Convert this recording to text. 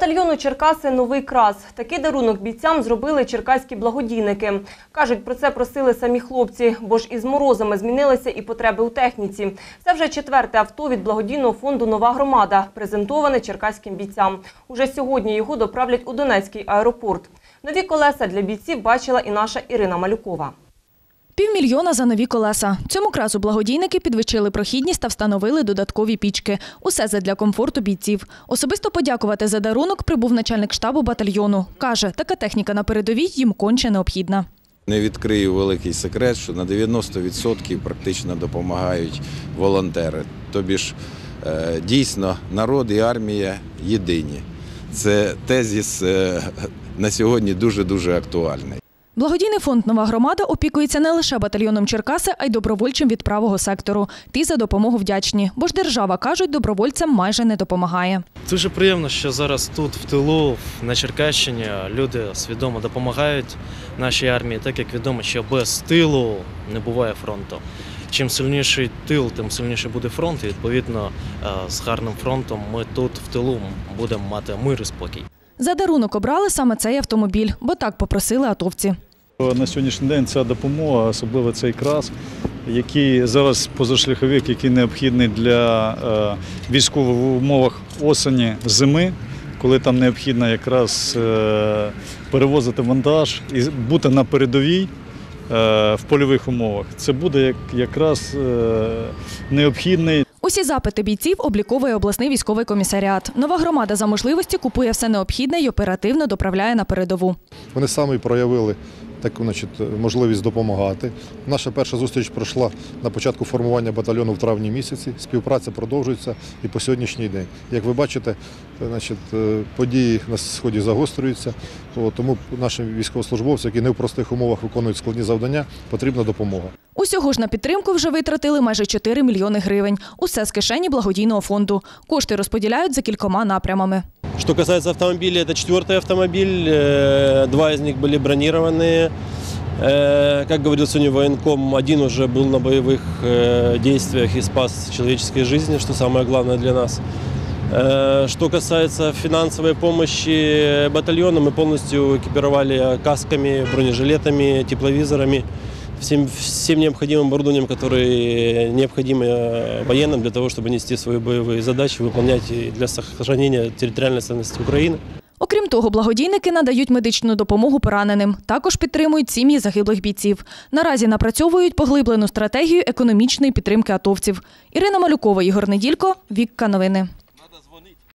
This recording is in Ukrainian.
Батальйону Черкаси новий крас. Такий дарунок бійцям зробили черкаські благодійники. Кажуть, про це просили самі хлопці, бо ж із морозами змінилися і потреби у техніці. Це вже четверте авто від благодійного фонду Нова громада, презентоване черкаським бійцям. Уже сьогодні його доправлять у Донецький аеропорт. Нові колеса для бійців бачила і наша Ірина Малюкова. Півмільйона за нові колеса. Цьому кразу благодійники підвищили прохідність та встановили додаткові пічки. Усе задля комфорту бійців. Особисто подякувати за дарунок прибув начальник штабу батальйону. Каже, така техніка на передовій їм конче необхідна. Не відкрию великий секрет, що на 90% практично допомагають волонтери. Тобі ж е, дійсно народ і армія єдині. Це тезіс е, на сьогодні дуже-дуже актуальний. Благодійний фонд Нова громада опікується не лише батальйоном Черкаси, а й добровольчим від правого сектору. Ті за допомогу вдячні, бо ж держава кажуть, добровольцям майже не допомагає. Дуже приємно, що зараз тут, в тилу, на Черкащині, люди свідомо допомагають нашій армії, так як відомо, що без тилу не буває фронту. Чим сильніший тил, тим сильніше буде фронт. І відповідно е, з гарним фронтом ми тут в тилу будемо мати мир і спокій. За дарунок обрали саме цей автомобіль, бо так попросили атовці. На сьогоднішній день ця допомога, особливо цей крас, який зараз позашляховик, який необхідний для е, військових в умовах осені, зими, коли там необхідно якраз е, перевозити вантаж і бути на передовій е, в польових умовах. Це буде якраз необхідний Усі запити бійців обліковує обласний військовий комісаріат. Нова громада за можливості купує все необхідне і оперативно доправляє на передову. Вони самі проявили таку значить, можливість допомагати. Наша перша зустріч пройшла на початку формування батальйону в травні місяці. Співпраця продовжується і по сьогоднішній день. Як ви бачите, значить, е, події на сході загострюються, тому нашим військовослужбовцям, які не в простих умовах виконують складні завдання, потрібна допомога. Усього ж на підтримку вже витратили майже 4 мільйони гривень. Усе з кишені благодійного фонду. Кошти розподіляють за кількома напрямами. Что касается автомобилей, это четвертый автомобиль. Э, Два из них были бронированные. Э, Как говорил сегодня военком, один уже был на боевых э, действиях и спас человеческие жизни, что самое главное для нас. Э, Что касается финансовой помощи батальону, мы полностью экипировали касками, бронежилетами, тепловизорами, всем, всем необходимым оборудованием, которое необходимо э, военным для того, чтобы нести свои боевые задачи, выполнять и для сохранения территориальной целостности Украины. Окрім того, благодійники надають медичну допомогу пораненим. Також підтримують сім'ї загиблих бійців. Наразі напрацьовують поглиблену стратегію економічної підтримки атовців. Ірина Малюкова, Ігор Неділько, Вікка Новини.